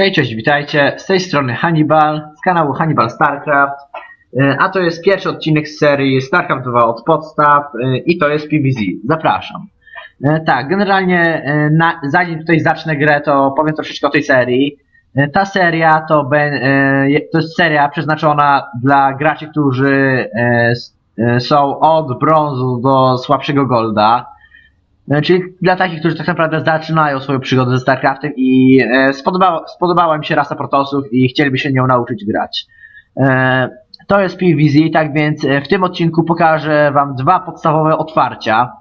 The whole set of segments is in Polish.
Hej, cześć, witajcie. Z tej strony Hannibal, z kanału Hannibal StarCraft. E, A to jest pierwszy odcinek z serii StarCraft 2 od podstaw e, i to jest PvZ. Zapraszam. E, Tak, generalnie na, zanim tutaj zacznę grę, to powiem troszeczkę o tej serii. Ta seria to, to jest seria przeznaczona dla graczy, którzy są od brązu do słabszego golda. Czyli dla takich, którzy tak naprawdę zaczynają swoją przygodę ze StarCraftem i e, spodobała, mi się rasa Protosów i chcieliby się nią nauczyć grać. E, to jest PvZ, tak więc e, w tym odcinku pokażę Wam dwa podstawowe otwarcia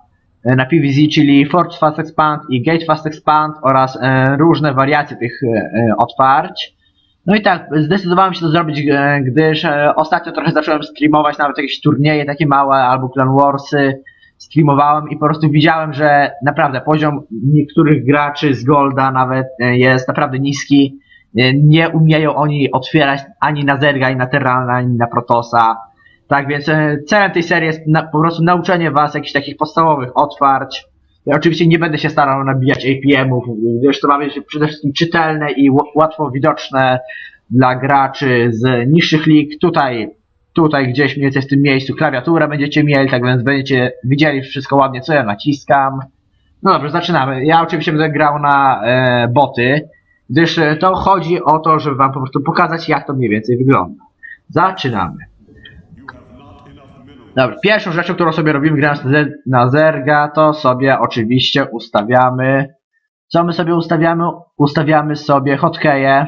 na PvZ, czyli Forge Fast Expand i Gate Fast Expand oraz różne wariacje tych otwarć. No i tak, zdecydowałem się to zrobić, gdyż ostatnio trochę zacząłem streamować nawet jakieś turnieje takie małe albo Clan Warsy streamowałem i po prostu widziałem, że naprawdę poziom niektórych graczy z Golda nawet e, jest naprawdę niski. E, Nie umieją oni otwierać ani na Zerga, ani na Terrana, ani na Protosa. Tak więc e, celem tej serii jest na, po prostu nauczenie was jakichś takich podstawowych otwarć. Ja oczywiście nie będę się starał nabijać APM-ów, gdyż to ma być przede wszystkim czytelne i łatwo widoczne dla graczy z niższych lig. Tutaj tutaj gdzieś mniej więcej w tym miejscu klawiaturę będziecie mieli, tak więc będziecie widzieli wszystko ładnie, co ja naciskam. No dobrze, zaczynamy. Ja oczywiście będę grał na e, boty, gdyż e, to chodzi o to, żeby wam po prostu pokazać, jak to mniej więcej wygląda. Zaczynamy. Dobra, pierwszą rzeczą, którą sobie robimy grając na Zer- na Zerga, to sobie oczywiście ustawiamy. Co my sobie ustawiamy? Ustawiamy sobie hotkeje.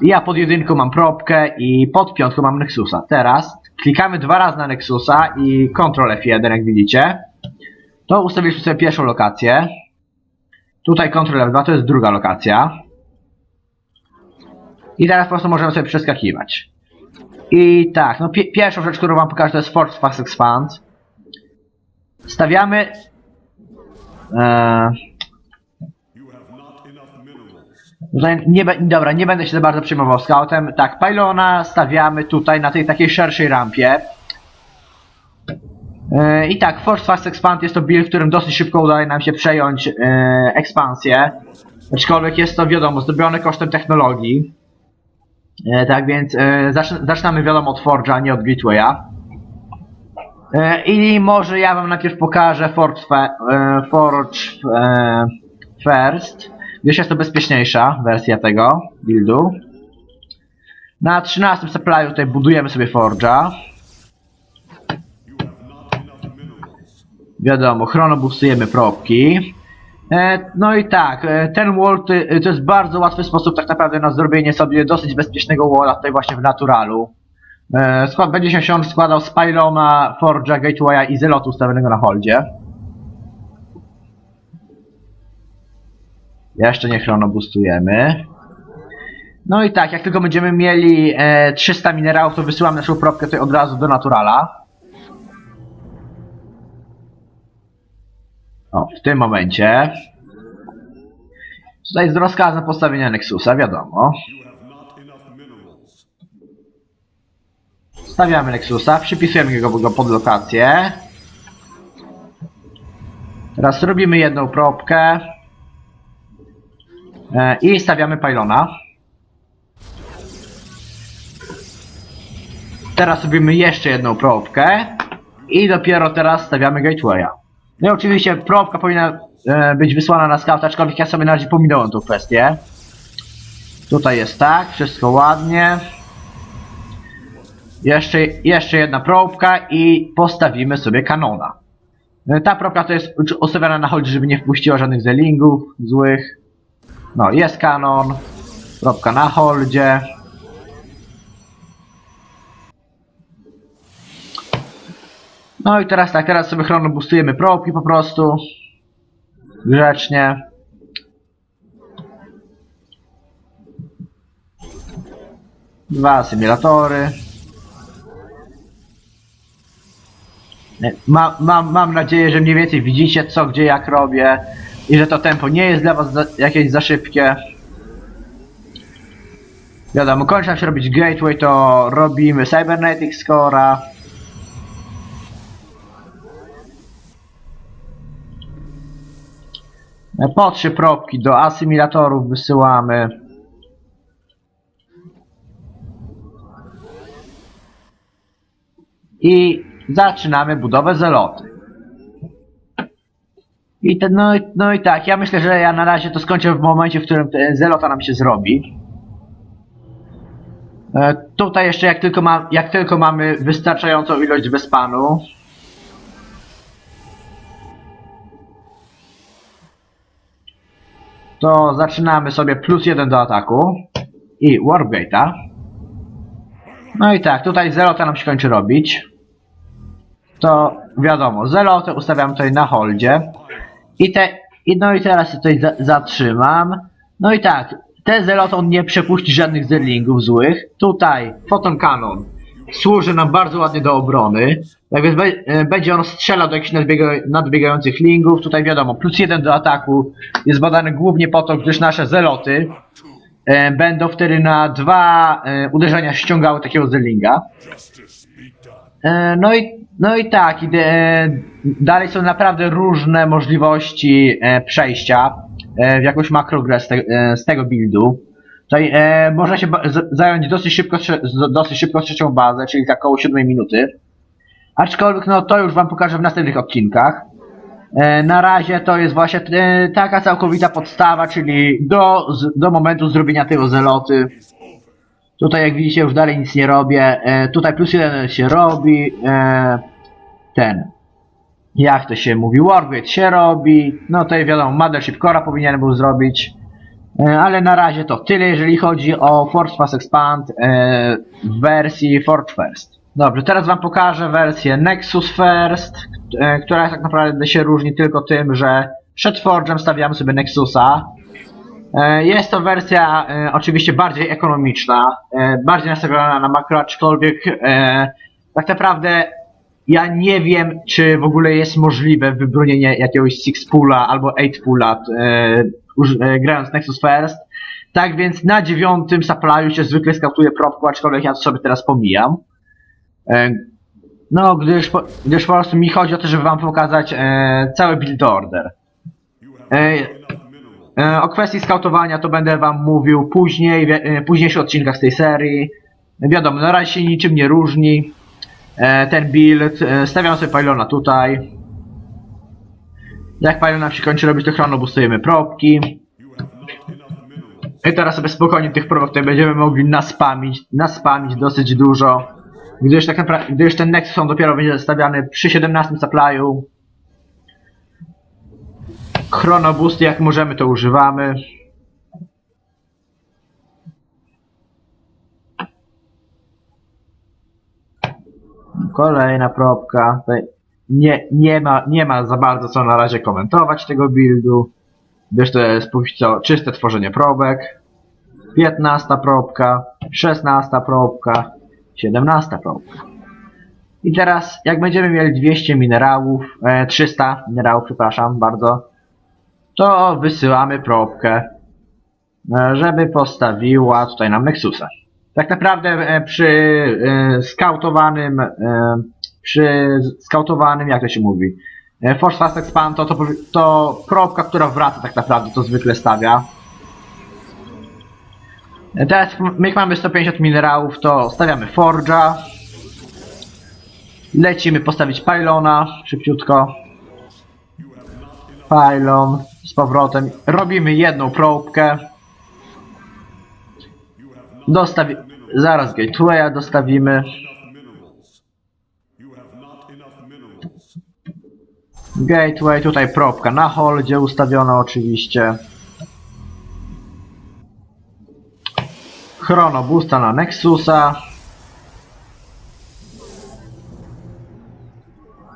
Ja pod jedynką mam probkę i pod piątką mam Nexusa. Teraz klikamy dwa razy na Nexusa i Ctrl F1 jak widzicie. To ustawiliśmy sobie pierwszą lokację. Tutaj Ctrl F2 to jest druga lokacja. I teraz po prostu możemy sobie przeskakiwać. I tak, no pi- pierwszą rzecz, którą wam pokażę to jest Force Fast Expand. Stawiamy... E, Nie, dobra, nie będę się za bardzo przejmował scoutem. Tak, pylona stawiamy tutaj na tej takiej szerszej rampie. Yy, I tak, Force Fast Expand jest to build, w którym dosyć szybko udaje nam się przejąć yy, ekspansję. Aczkolwiek jest to wiadomo, zrobione kosztem technologii. Yy, tak więc zacz, zaczynamy wiadomo od Forge'a, nie od Gateway'a. Yy, I może ja wam najpierw pokażę Forge, yy, Forge yy, First. Gdyż jest to bezpieczniejsza wersja tego buildu. Na 13 supply'u tutaj budujemy sobie Forge'a. Wiadomo, chronobustujemy probki. E, no i tak, e, ten wall to, to jest bardzo łatwy sposób tak naprawdę na zrobienie sobie dosyć bezpiecznego walla tutaj właśnie w naturalu. E, skład będzie się on składał z pylona, Forge'a, Gateway'a i Zelotu ustawionego na holdzie. Jeszcze nie chronobustujemy. No i tak, jak tylko będziemy mieli e, 300 minerałów, to wysyłamy naszą probkę tutaj od razu do naturala. O, w tym momencie. Tutaj jest rozkazem postawienia Nexusa, wiadomo. Stawiamy Nexusa, przypisujemy go, go pod lokację. Teraz robimy jedną probkę. E, I stawiamy pylona. Teraz robimy jeszcze jedną probkę. I dopiero teraz stawiamy gatewaya. No i oczywiście probka powinna e, być wysłana na scout, aczkolwiek ja sobie na razie pominąłem tą kwestię. Tutaj jest tak, wszystko ładnie. Jeszcze, jeszcze jedna probka i postawimy sobie kanona. E, Ta probka to jest ustawiona na holdzie, żeby nie wpuściła żadnych zelingów złych. No, jest kanon. Kropka na holdzie. No i teraz tak, teraz sobie chronobustujemy probki po prostu. Grzecznie. Dwa symulatory. Mam, mam, mam nadzieję, że mniej więcej widzicie co, gdzie, jak robię i że to tempo nie jest dla was za, jakieś za szybkie. Wiadomo, kończy nam się robić gateway, to robimy cybernetic score'a. Po trzy probki do asymilatorów wysyłamy. I zaczynamy budowę zeloty. I te, no, i- no i tak, ja myślę, że ja na razie to skończę w momencie, w którym zelota nam się zrobi. E, tutaj jeszcze jak tylko, ma, jak tylko mamy wystarczającą ilość wyspanu, to zaczynamy sobie plus jeden do ataku i Wargate'a. No i tak, tutaj zelota nam się kończy robić. To wiadomo, zelotę ustawiam tutaj na holdzie. I te, i no i teraz się tutaj za, zatrzymam. No i tak, ten zelot on nie przepuści żadnych zerlingów złych. Tutaj Photon Cannon służy nam bardzo ładnie do obrony. Tak więc e, będzie on strzelał do jakichś nadbiega, nadbiegających lingów. Tutaj wiadomo, plus jeden do ataku jest badany głównie po to, gdyż nasze zeloty e, będą wtedy na dwa e, uderzenia ściągały takiego zerlinga. E, No i, no i tak, e, dalej są naprawdę różne możliwości e, przejścia w jakąś makrogrę z, te, z tego buildu. Tutaj można się zająć dosyć szybko, dosyć szybko trzecią bazę, czyli tak około 7 minuty. Aczkolwiek no to już wam pokażę w następnych odcinkach. Na razie to jest właśnie taka całkowita podstawa, czyli do, do momentu zrobienia tego zeloty. Tutaj jak widzicie już dalej nic nie robię. E, tutaj plus jeden się robi. E, ten. Jak to się mówi? Wargate się robi. No tutaj wiadomo, Mothership Core'a powinien był zrobić. E, ale na razie to tyle, jeżeli chodzi o Force Pass Expand e, w wersji Forge First. Dobrze, teraz wam pokażę wersję Nexus First, e, która tak naprawdę się różni tylko tym, że przed Forge'em stawiamy sobie Nexusa, Jest to wersja e, oczywiście bardziej ekonomiczna, e, bardziej nastawiona na makro, aczkolwiek e, tak naprawdę ja nie wiem, czy w ogóle jest możliwe wybronienie jakiegoś six poola albo eight poola e, e, grając Nexus First. Tak więc na dziewiątym supply'u się zwykle skautuje propku, aczkolwiek ja to sobie teraz pomijam. E, no, gdyż po, gdyż po prostu mi chodzi o to, żeby wam pokazać e, cały build order. E, E, O kwestii skautowania to będę wam mówił później, w e, późniejszych odcinkach z tej serii. Wiadomo, na razie się niczym nie różni. E, Ten build, stawiam sobie pylona tutaj. Jak pylon nam się kończy robić, to chronobustujemy probki. I teraz sobie spokojnie tych probek tutaj będziemy mogli naspamić, naspamić dosyć dużo. Gdyż, tak gdyż ten Nexus on dopiero będzie stawiany przy 17 supply'u. Chronobusty jak możemy to używamy. Kolejna. Tutaj nie, nie, ma, nie ma za bardzo co na razie komentować tego buildu. Gdyż to jest co czyste tworzenie probek. 15 probka, 16 probka, 17 probka. I teraz, jak będziemy mieli 200 minerałów, e, 300 minerałów, przepraszam bardzo, to wysyłamy probkę, e, żeby postawiła tutaj nam Nexusa. Tak naprawdę e, przy e, skautowanym, przy skautowanym, jak to się mówi, Force Fast Expand, to, to, to probka, która wraca tak naprawdę, to zwykle stawia. Teraz jak mamy 150 minerałów, to stawiamy Forge'a. Lecimy postawić pylona szybciutko. Pylon z powrotem. Robimy jedną probkę. Dostawi... Zaraz gatewaya dostawimy. Gateway, tutaj probka na holdzie ustawiona oczywiście. Chrono boosta na Nexusa.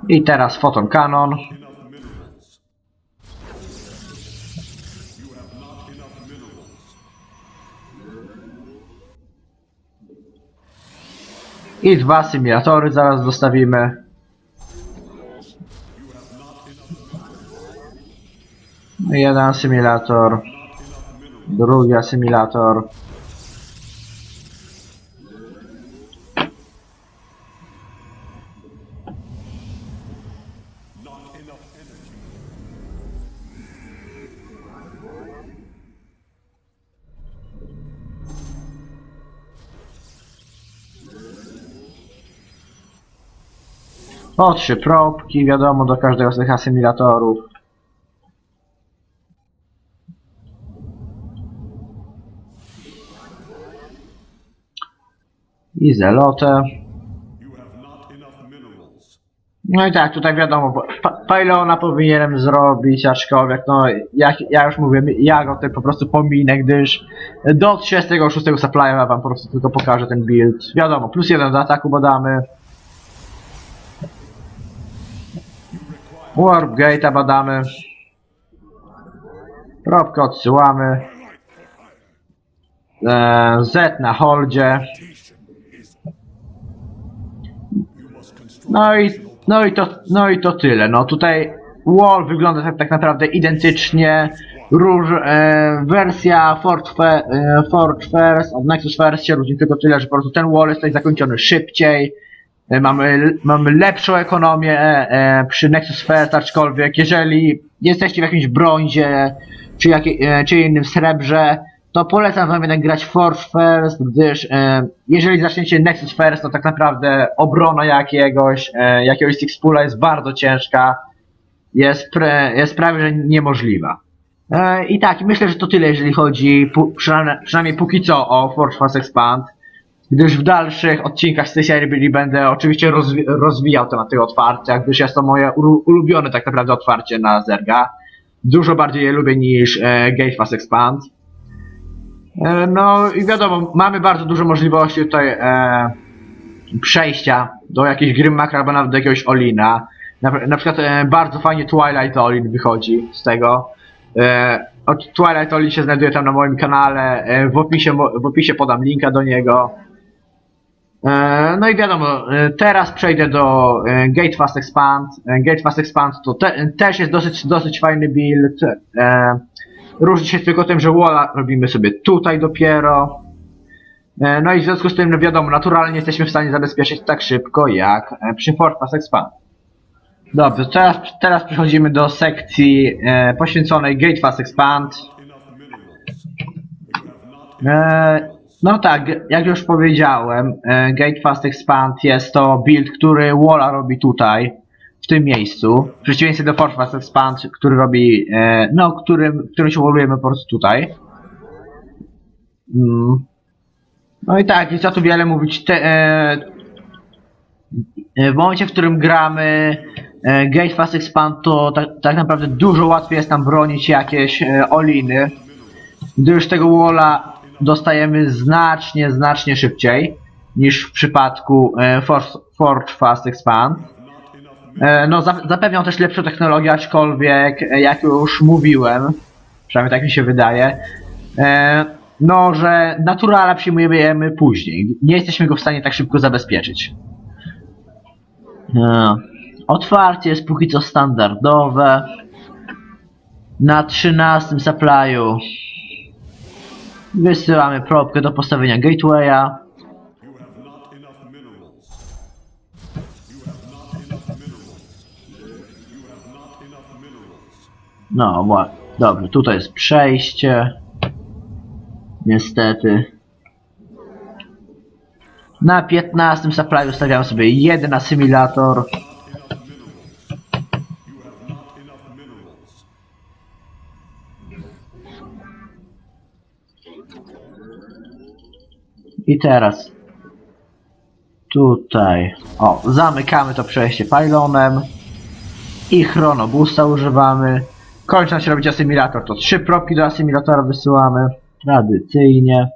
I teraz Photon Cannon. I dwa symulatory zaraz dostawimy. Jeden symulator. Drugi asymulator. Po trzy probki, wiadomo, do każdego z tych asymilatorów. I zelotę. No i tak, tutaj wiadomo, pylona powinienem zrobić, aczkolwiek no, jak, ja już mówię, ja go tutaj po prostu pominę, gdyż do 36 supply'a wam po prostu tylko pokażę ten build. Wiadomo, plus jeden do ataku badamy. Warp Gate'a badamy. Probkę odsyłamy. E, Z na holdzie. No i, no i to, no i to tyle. No tutaj wall wygląda tak, tak naprawdę identycznie. Róż, e, wersja Fort, Fe, e, First od Nexus First się różni tylko tyle, że po prostu ten wall jest tutaj zakończony szybciej. E, mamy, mamy lepszą ekonomię e, przy Nexus First, aczkolwiek jeżeli jesteście w jakimś brązie czy, jakie, e, czy innym srebrze, to polecam wam jednak grać Fort First, gdyż e, jeżeli zaczniecie Nexus First, to tak naprawdę obrona jakiegoś, e, jakiegoś Six Pula jest bardzo ciężka, jest, pre, jest prawie że niemożliwa. E, I tak, myślę, że to tyle, jeżeli chodzi przynajmniej, przynajmniej póki co o Forge Fast Expand, gdyż w dalszych odcinkach z tej serii będę oczywiście rozwi rozwijał temat tego otwarcia, gdyż jest to moje ulu- ulubione tak naprawdę otwarcie na Zerga. Dużo bardziej je lubię niż e, Gate Fast Expand. E, No i wiadomo, mamy bardzo dużo możliwości tutaj e, przejścia do jakiejś gry makro albo nawet do jakiegoś Olina. Na, na przykład e, bardzo fajnie Twilight Olin wychodzi z tego. E, Twilight Olin się znajduje tam na moim kanale. E, w, opisie, w opisie podam linka do niego. E, No i wiadomo, e, teraz przejdę do e, Gate Expand. E, Gate Expand to te, też jest dosyć, dosyć fajny build. Różni się tylko tym, że walla robimy sobie tutaj dopiero. No i w związku z tym, no wiadomo, naturalnie jesteśmy w stanie zabezpieczyć tak szybko jak przy Fort Expand. Dobrze, teraz, teraz przechodzimy do sekcji poświęconej Gate Expand. No tak, jak już powiedziałem, e, Gate Fast Expand jest to build, który Walla robi tutaj, w tym miejscu. W przeciwieństwie do Force Fast Expand, który robi, e, no, którym, którym się wallujemy po prostu tutaj. Mm. No i tak, i co tu wiele mówić, te, e, e, w momencie, w którym gramy e, Gate Fast Expand, to tak, tak naprawdę dużo łatwiej jest nam bronić jakieś e, oliny gdyż tego walla dostajemy znacznie, znacznie szybciej niż w przypadku e, Force, Forge Fast Expand. E, no, za, zapewnią też lepszą technologię, aczkolwiek, e, jak już mówiłem, przynajmniej tak mi się wydaje, no, że naturala przyjmujemy później. Nie jesteśmy go w stanie tak szybko zabezpieczyć. Otwarcie jest póki co standardowe. Na 13 supply'u Wysyłamy probkę do postawienia gatewaya. No, wła- dobrze, tutaj jest przejście. Niestety. Na 15 supply ustawiamy sobie jeden asymilator. I teraz. Tutaj, o, zamykamy to przejście pylonem i chronobusta używamy. Kończąc się robić asymilator, to trzy propki do asymilatora wysyłamy, tradycyjnie.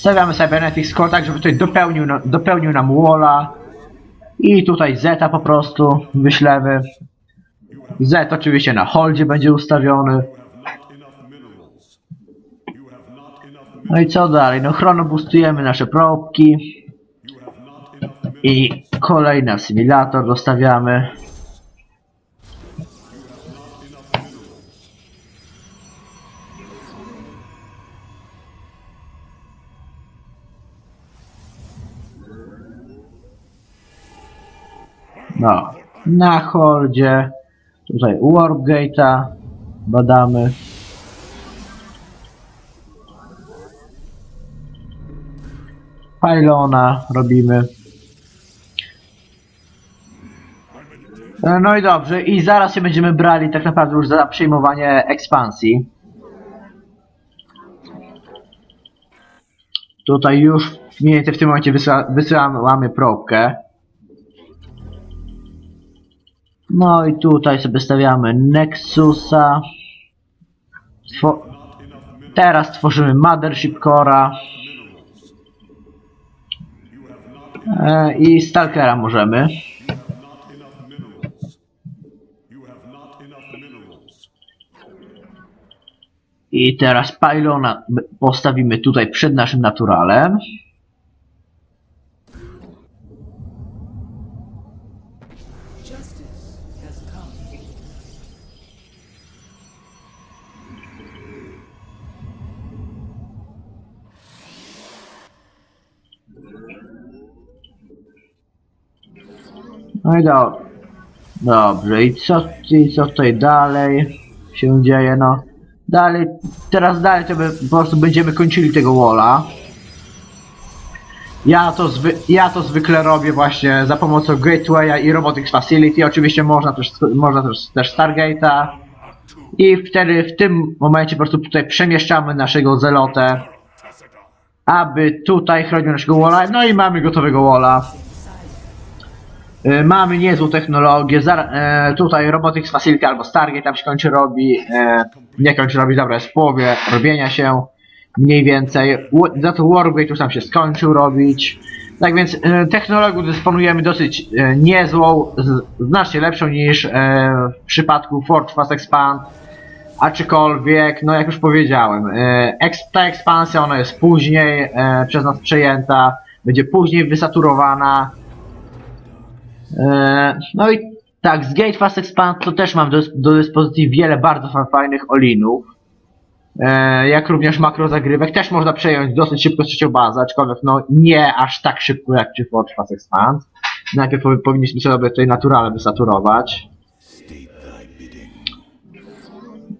Stawiamy Cybernetics Core tak, żeby tutaj dopełnił, dopełnił nam walla. I tutaj Zeta po prostu wyślemy. Z oczywiście na holdzie będzie ustawiony. No i co dalej? No chronobustujemy nasze probki. I kolejny asymilator dostawiamy. No, na holdzie. Tutaj Warp Gate'a badamy. Pylona robimy. E, no i dobrze, i zaraz się będziemy brali tak naprawdę już za przyjmowanie ekspansji. Tutaj już mniej więcej w tym momencie wysyłamy, wysyłamy łamy probkę. No i tutaj sobie stawiamy Nexusa. Two teraz tworzymy Mothership Core'a. E, I Stalkera możemy. I teraz pylona postawimy tutaj przed naszym naturalem. No i do... Dobrze, i co, i co tutaj dalej się dzieje, no. Dalej, teraz dalej to by, po prostu będziemy kończyli tego walla. Ja to, ja to zwykle robię właśnie za pomocą Gatewaya i Robotics Facility. Oczywiście można też, można też, też Stargate'a. I wtedy w tym momencie po prostu tutaj przemieszczamy naszego zelotę, aby tutaj chronił naszego walla. No i mamy gotowego walla. Y, Mamy niezłą technologię, e, tutaj Robotics Facility albo Stargate tam się kończy robi, e, nie kończy robi, dobra, jest w połowie robienia się, mniej więcej, za to Wargate już tam się skończył robić, tak więc e, technologią dysponujemy dosyć e, niezłą, znacznie lepszą niż e, w przypadku Ford Fast Expand, aczkolwiek, no jak już powiedziałem, e, ta ekspansja ona jest później e, przez nas przejęta, będzie później wysaturowana, E, No i tak, z Gate Fast Expand to też mam do, do dyspozycji wiele bardzo fa- fajnych olinów. E, Jak również makro zagrywek też można przejąć dosyć szybko trzecią bazę, aczkolwiek no nie aż tak szybko jak Forge Fast Expand. Najpierw powi- powinniśmy sobie tutaj naturale wysaturować.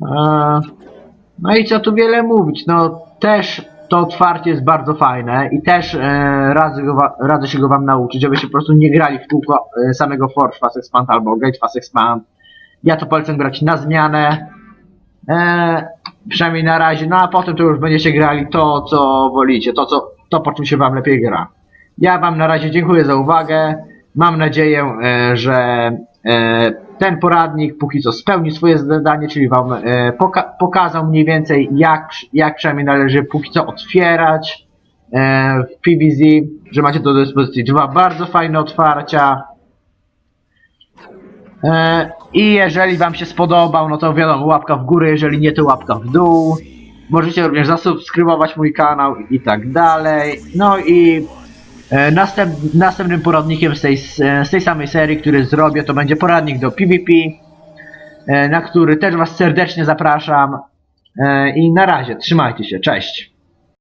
E, No i co tu wiele mówić, no też to otwarcie jest bardzo fajne i też e, radzę, go, radzę się go wam nauczyć, żebyście po prostu nie grali w kółko e, samego Forge Fast Expand albo Gate Fast Expand. Ja to polecam grać na zmianę, e, przynajmniej na razie, no a potem to już będziecie grali to, co wolicie, to, co, to po czym się wam lepiej gra. Ja wam na razie dziękuję za uwagę. Mam nadzieję, e, że e, ten poradnik póki co spełni swoje zadanie, czyli wam e, poka pokazał mniej więcej jak, jak przynajmniej należy póki co otwierać e, w PVZ, że macie do dyspozycji dwa bardzo fajne otwarcia. E, I jeżeli wam się spodobał, no to wiadomo, łapka w górę, jeżeli nie, to łapka w dół. Możecie również zasubskrybować mój kanał i tak dalej. No i Następ, następnym poradnikiem z tej, z tej samej serii, który zrobię, to będzie poradnik do PvP, e, na który też Was serdecznie zapraszam. E, I na razie, trzymajcie się, cześć.